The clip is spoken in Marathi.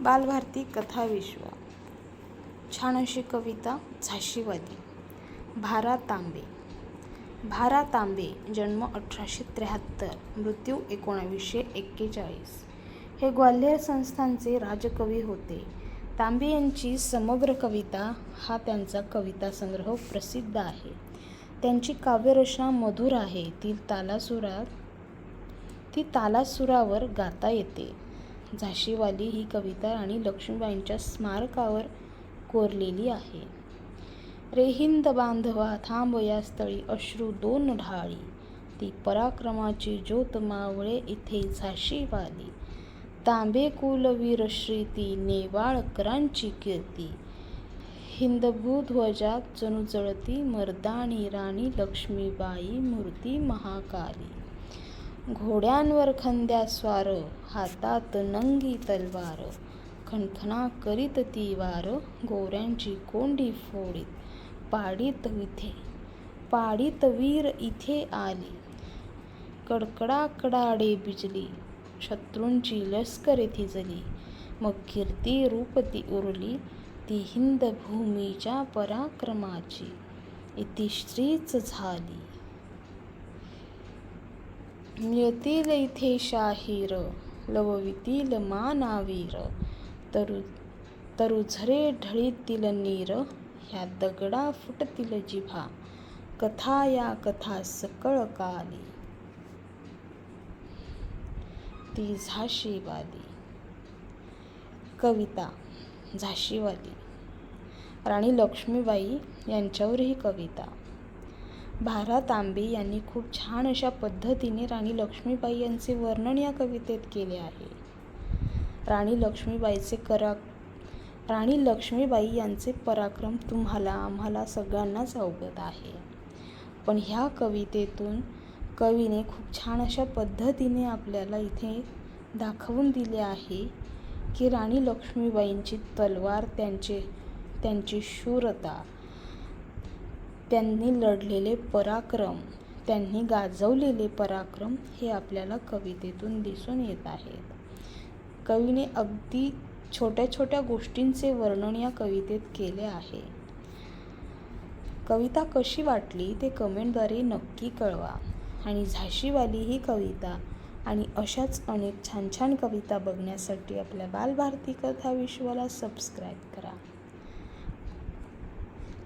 बालभारती कथा विश्व. छान अशी कविता झाशीवादी. भारा तांबे. भारा तांबे जन्म अठराशे त्र्याहत्तर मृत्यू एकोणावीसशे एक्केचाळीस. हे ग्वाल्हेर संस्थांचे राजकवी होते. तांबे यांची समग्र कविता हा त्यांचा कविता संग्रह प्रसिद्ध आहे. त्यांची काव्यरचना मधुर आहे. ती तालासुरात ती तालासुरावर गाता येते. झाशीवाली ही कविता राणी लक्ष्मीबाईंच्या स्मारकावर कोरलेली आहे. रेहिंद बांधवा थांब या स्थळी अश्रू दोन ढाळी. ती पराक्रमाची ज्योत मावळे इथे झाशीवाली. तांबे कुलवीर श्री ती नेवाळकरांची कीर्ती. हिंदभूध्वजात जणू जळती मर्दानी राणी लक्ष्मीबाई मूर्ती महाकाली. घोड्यांवर खंद्या स्वार हातात नंगी तलवार. खणखणा करीत ती वार गोऱ्यांची कोंडी फोडीत. पाडीत इथे पाडीत वीर इथे आली. कडकडा कडाडे बिजली शत्रूंची लष्करे थिजली. मग कीर्ती रूप ती उरली ती हिंद भूमीच्या पराक्रमाची. इतिश्रीच झाली. मिळतील इथे शाहीर लववितील मानावीर. तरु तरुझरे ढळीतील नीर ह्या दगडा फुटतील जिभा. कथा या कथा सकळ काली. ती झाशीवाली. कविता झाशीवाली. राणी लक्ष्मीबाई यांच्यावर ही कविता. भारा तांबे यांनी खूप छान अशा पद्धतीने राणी लक्ष्मीबाई यांचे वर्णन या कवितेत केले आहे. राणी लक्ष्मीबाईचे करा राणी लक्ष्मीबाई यांचे पराक्रम तुम्हाला आम्हाला सगळ्यांनाच अवगत आहे. पण ह्या कवितेतून कवीने खूप छान अशा पद्धतीने आपल्याला इथे दाखवून दिले आहे की राणी लक्ष्मीबाईंची तलवार त्यांचे त्यांची शूरता त्यांनी लढलेले पराक्रम त्यांनी गाजवलेले पराक्रम हे आपल्याला कवितेतून दिसून येत आहेत. कवीने अगदी छोट्या छोट्या गोष्टींचे वर्णन या कवितेत केले आहे. कविता कशी वाटली ते कमेंटद्वारे नक्की कळवा आणि झाशीवाली ही कविता आणि अशाच अनेक छान छान कविता बघण्यासाठी आपल्या बालभारती कथा विश्वाला सबस्क्राईब करा.